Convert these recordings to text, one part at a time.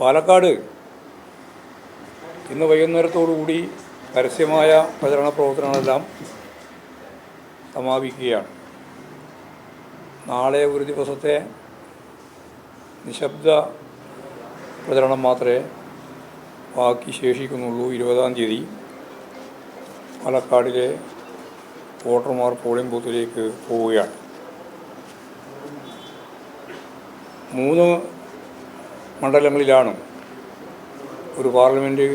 പാലക്കാട്. ഇന്ന് വൈകുന്നേരത്തോടുകൂടി പരസ്യമായ പ്രചരണ പ്രവർത്തനങ്ങളെല്ലാം സമാപിക്കുകയാണ്. നാളെ ഒരു ദിവസത്തെ നിശബ്ദ പ്രചരണം മാത്രമേ ബാക്കി ശേഷിക്കുന്നുള്ളൂ. ഇരുപതാം തീയതി പാലക്കാടിലെ വോട്ടർമാർ പോളിംഗ് ബൂത്തിലേക്ക് പോവുകയാണ്. മൂന്ന് മണ്ഡലങ്ങളിലാണ്. ഒരു പാർലമെന്റ്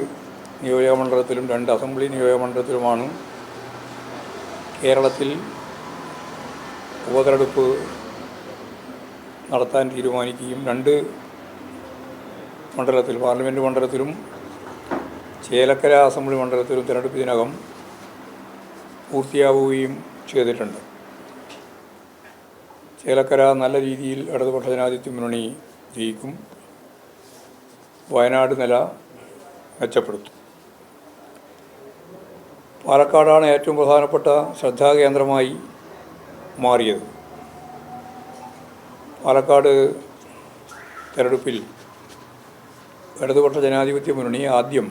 നിയോജക മണ്ഡലത്തിലും രണ്ട് അസംബ്ലി നിയോജക മണ്ഡലത്തിലുമാണ് കേരളത്തിൽ ഉപതെരഞ്ഞെടുപ്പ് നടത്താൻ തീരുമാനിക്കുകയും രണ്ട് മണ്ഡലത്തിൽ പാർലമെന്റ് മണ്ഡലത്തിലും ചേലക്കര അസംബ്ലി മണ്ഡലത്തിലും തിരഞ്ഞെടുപ്പ് ഇതിനകം പൂർത്തിയാവുകയും ചെയ്തിട്ടുണ്ട്. ചേലക്കര നല്ല രീതിയിൽ ഇടതുപക്ഷ ജനാധിപത്യ മുന്നണി ജയിക്കും. വയനാട് നില മെച്ചപ്പെടുത്തും. പാലക്കാടാണ് ഏറ്റവും പ്രധാനപ്പെട്ട ശ്രദ്ധാകേന്ദ്രമായി മാറിയത്. പാലക്കാട് തെരഞ്ഞെടുപ്പിൽ ഇടതുപക്ഷ ജനാധിപത്യ മുന്നണി ആദ്യം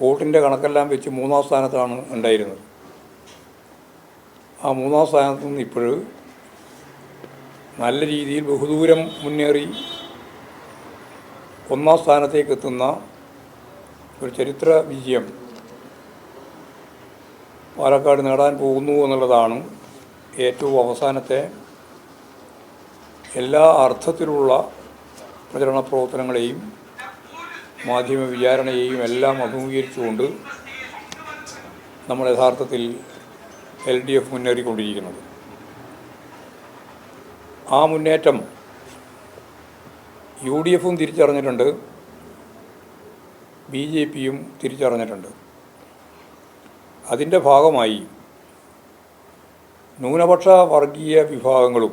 വോട്ടിന്റെ കണക്കെല്ലാം വെച്ച് മൂന്നാം സ്ഥാനത്താണ് ഉണ്ടായിരുന്നത്. ആ മൂന്നാം സ്ഥാനത്ത് നിന്ന് ഇപ്പോൾ നല്ല രീതിയിൽ ബഹുദൂരം മുന്നേറി ഒന്നാം സ്ഥാനത്തേക്ക് എത്തുന്ന ഒരു ചരിത്ര വിജയം പാലക്കാട് നേടാൻ പോകുന്നു എന്നുള്ളതാണ് ഏറ്റവും അവസാനത്തെ എല്ലാ അർത്ഥത്തിലുള്ള പ്രചരണ പ്രവർത്തനങ്ങളെയും മാധ്യമ വിചാരണയെയും എല്ലാം അഭിമുഖീകരിച്ചുകൊണ്ട് നമ്മൾ യഥാർത്ഥത്തിൽ എൽ ഡി എഫ് മുന്നേറിക്കൊണ്ടിരിക്കുന്നത്. ആ മുന്നേറ്റം യു ഡി എഫും തിരിച്ചറിഞ്ഞിട്ടുണ്ട്. ബി ജെ പിയും തിരിച്ചറിഞ്ഞിട്ടുണ്ട്. അതിന്റെ ഭാഗമായി ന്യൂനപക്ഷ വർഗീയ വിഭാഗങ്ങളും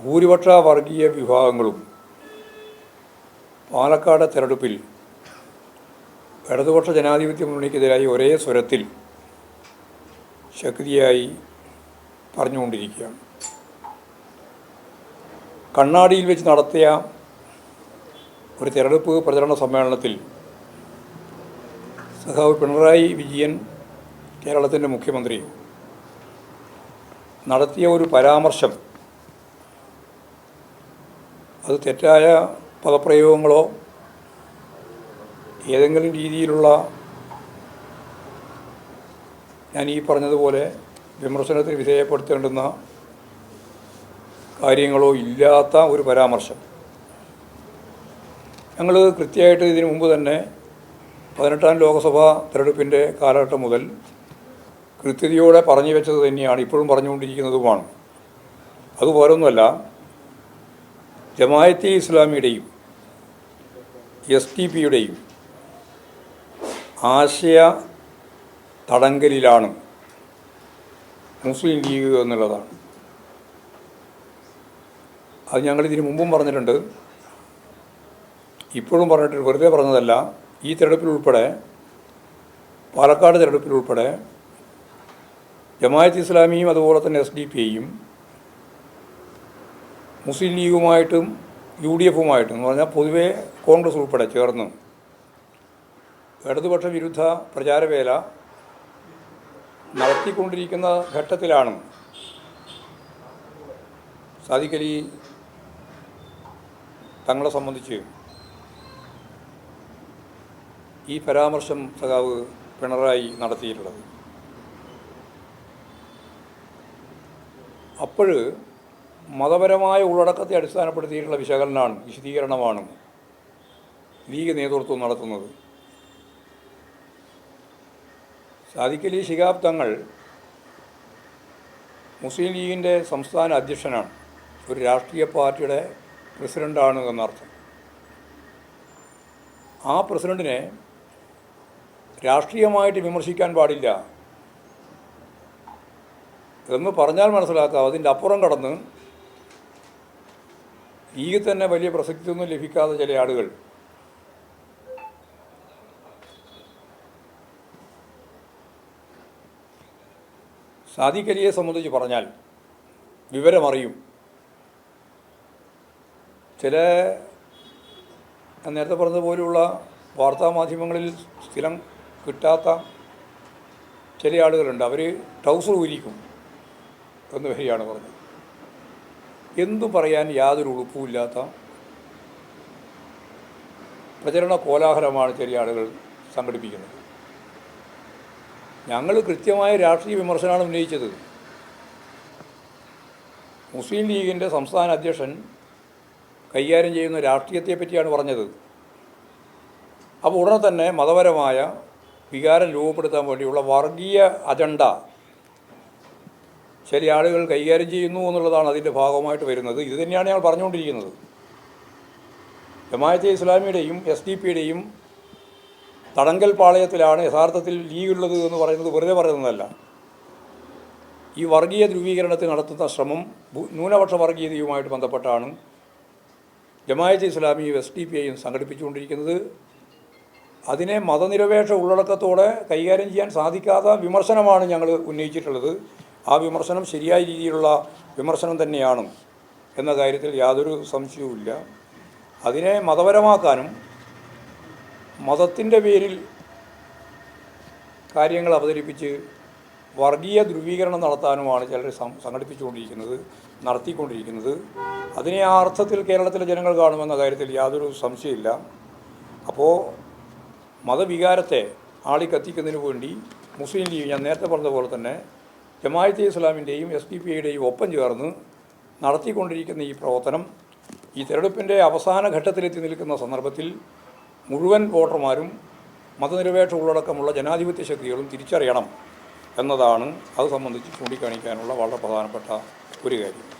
ഭൂരിപക്ഷ വർഗീയ വിഭാഗങ്ങളും പാലക്കാട് തെരഞ്ഞെടുപ്പിൽ ഇടതുപക്ഷ ജനാധിപത്യ മുന്നണിക്കെതിരായി ഒരേ സ്വരത്തിൽ ശക്തിയായി പറഞ്ഞുകൊണ്ടിരിക്കുകയാണ്. കണ്ണാടിയിൽ വെച്ച് നടത്തിയ ഒരു തെരഞ്ഞെടുപ്പ് പ്രചരണ സമ്മേളനത്തിൽ സഖാവ് പിണറായി വിജയൻ കേരളത്തിന്റെ മുഖ്യമന്ത്രി നടത്തിയ ഒരു പരാമർശം അത് തെറ്റായ പദപ്രയോഗങ്ങളോ ഏതെങ്കിലും രീതിയിലുള്ള ഞാൻ ഈ പറഞ്ഞതുപോലെ വിമർശനത്തിന് വിധേയപ്പെടുത്തേണ്ടുന്ന കാര്യങ്ങളോ ഇല്ലാത്ത ഒരു പരാമർശം. ഞങ്ങൾ കൃത്യമായിട്ട് ഇതിനു മുമ്പ് തന്നെ പതിനെട്ടാം ലോക്സഭാ തെരഞ്ഞെടുപ്പിന്റെ കാലഘട്ടം മുതൽ കൃത്യതയോടെ പറഞ്ഞു വെച്ചത് തന്നെയാണ് ഇപ്പോഴും പറഞ്ഞുകൊണ്ടിരിക്കുന്നതുമാണ്. അത് വേറൊന്നുമല്ല ജമായത്തെ ഇസ്ലാമിയുടെയും എസ് ടി പിയുടെയും ആശയ തടങ്കലിലാണ് മുസ്ലിം ലീഗ് എന്നുള്ളതാണ്. അത് ഞങ്ങൾ ഇതിനു മുമ്പും പറഞ്ഞിട്ടുണ്ട്. ഇപ്പോഴും പറഞ്ഞിട്ട് വെറുതെ പറഞ്ഞതല്ല. ഈ തിരഞ്ഞെടുപ്പിലുൾപ്പെടെ പാലക്കാട് തിരഞ്ഞെടുപ്പിലുൾപ്പെടെ ജമായത്ത് ഇസ്ലാമിയും അതുപോലെ തന്നെ എസ് ഡി പി ഐയും മുസ്ലിം ലീഗുമായിട്ടും യു ഡി എഫുമായിട്ടും എന്ന് പറഞ്ഞാൽ പൊതുവേ കോൺഗ്രസ് ഉൾപ്പെടെ ചേർന്ന് ഇടതുപക്ഷ വിരുദ്ധ പ്രചാരവേല നടത്തിക്കൊണ്ടിരിക്കുന്ന ഘട്ടത്തിലാണ് സാദിഖലി തങ്ങളെ സംബന്ധിച്ച് ഈ പരാമർശം സഖാവ് പിണറായി നടത്തിയിട്ടുള്ളത്. അപ്പോൾ മതപരമായ ഉള്ളടക്കത്തെ അടിസ്ഥാനപ്പെടുത്തിയിട്ടുള്ള വിശകലനമാണ് വിശദീകരണമാണ് ലീഗ് നേതൃത്വം നടത്തുന്നത്. സാദിഖലി ശിഹാബ് തങ്ങൾ മുസ്ലിം ലീഗിന്റെ സംസ്ഥാന അധ്യക്ഷനാണ്. ഒരു രാഷ്ട്രീയ പാർട്ടിയുടെ പ്രസിഡന്റാണ് എന്നർത്ഥം ആ പ്രസിഡന്റിനെ രാഷ്ട്രീയമായിട്ട് വിമർശിക്കാൻ പാടില്ല എന്ന് പറഞ്ഞാൽ മനസ്സിലാക്കാം. അതിന്റെ അപ്പുറം കടന്ന് ഈ തന്നെ വലിയ പ്രസക്തിയൊന്നും ലഭിക്കാത്ത ചില ആളുകൾ. സാദിഖലിയെ സംബന്ധിച്ച് പറഞ്ഞാൽ വിവരമറിയും. ചില നേരത്തെ പറഞ്ഞതുപോലെയുള്ള വാർത്താമാധ്യമങ്ങളിൽ സ്ഥിരം കിട്ടാത്ത ചില ആളുകളുണ്ട്. അവർ ട്രൗസർ ഊരിക്കും എന്ന് വരികയാണ് പറഞ്ഞത്. എന്തു പറയാൻ യാതൊരു ഉളുപ്പുമില്ലാത്ത പ്രചരണ കോലാഹലമാണ് ചെറിയ ആളുകൾ സംഘടിപ്പിക്കുന്നത്. ഞങ്ങൾ കൃത്യമായ രാഷ്ട്രീയ വിമർശനമാണ് ഉന്നയിച്ചത്. മുസ്ലിം ലീഗിന്റെ സംസ്ഥാന അധ്യക്ഷൻ കൈകാര്യം ചെയ്യുന്ന രാഷ്ട്രീയത്തെ പറ്റിയാണ് പറഞ്ഞത്. അപ്പോൾ ഉടനെ തന്നെ മതപരമായ വികാരം രൂപപ്പെടുത്താൻ വേണ്ടിയുള്ള വർഗീയ അജണ്ട ചില ആളുകൾ കൈകാര്യം ചെയ്യുന്നു എന്നുള്ളതാണ് അതിന്റെ ഭാഗമായിട്ട് വരുന്നത്. ഇത് തന്നെയാണ് ഞങ്ങൾ പറഞ്ഞുകൊണ്ടിരിക്കുന്നത്. ജമാഅത്തെ ഇസ്ലാമിയുടെയും എസ് ഡി പിയുടെയും തടങ്കൽ പാളയത്തിലാണ് യഥാർത്ഥത്തിൽ ലീഗുള്ളത് എന്ന് പറയുന്നത് വെറുതെ പറയുന്നതല്ല. ഈ വർഗീയ ധ്രുവീകരണത്തിന് നടത്തുന്ന ശ്രമം ന്യൂനപക്ഷ വർഗീയതയുമായിട്ട് ബന്ധപ്പെട്ടാണ്. ജമാഅത്തെ ഇസ്ലാമിയും എസ് ഡി പി ഐയും സംഘടിപ്പിച്ചുകൊണ്ടിരിക്കുന്നത്. അതിനെ മതനിരപേക്ഷ ഉള്ളടക്കത്തോടെ കൈകാര്യം ചെയ്യാൻ സാധിക്കാത്ത വിമർശനമാണ് ഞങ്ങൾ ഉന്നയിച്ചിട്ടുള്ളത്. ആ വിമർശനം ശരിയായ രീതിയിലുള്ള വിമർശനം തന്നെയാണ് എന്ന കാര്യത്തിൽ യാതൊരു സംശയവുമില്ല അതിനെ മതപരമാക്കാനും മതത്തിന്റെ പേരിൽ കാര്യങ്ങൾ അവതരിപ്പിച്ച് വർഗീയ ധ്രുവീകരണം നടത്താനുമാണ് ചിലർ സംഘടിപ്പിച്ചുകൊണ്ടിരിക്കുന്നത് നടത്തിക്കൊണ്ടിരിക്കുന്നത്. അതിനെ ആ അർത്ഥത്തിൽ കേരളത്തിലെ ജനങ്ങൾ കാണുമെന്ന കാര്യത്തിൽ യാതൊരു സംശയമില്ല. അപ്പോൾ മതവികാരത്തെ ആളി ആളിക്കത്തിക്കുന്നതിന് വേണ്ടി മുസ്ലിം ലീഗ് ഞാൻ നേരത്തെ പറഞ്ഞ പോലെ തന്നെ ജമായത്തെ ഇസ്ലാമിന്റെയും എസ് ഡി പി ഐയുടെയും ഒപ്പം ചേർന്ന് നടത്തിക്കൊണ്ടിരിക്കുന്ന ഈ പ്രവർത്തനം ഈ തെരഞ്ഞെടുപ്പിന്റെ അവസാന ഘട്ടത്തിലെത്തി നിൽക്കുന്ന സന്ദർഭത്തിൽ മുഴുവൻ വോട്ടർമാരും മതനിരപേക്ഷ ഉള്ളടക്കമുള്ള ജനാധിപത്യ ശക്തികളും തിരിച്ചറിയണം. എന്നതാണ് അത് സംബന്ധിച്ച് ചൂണ്ടിക്കാണിക്കാനുള്ള വളരെ പ്രധാനപ്പെട്ട ഒരു കാര്യം.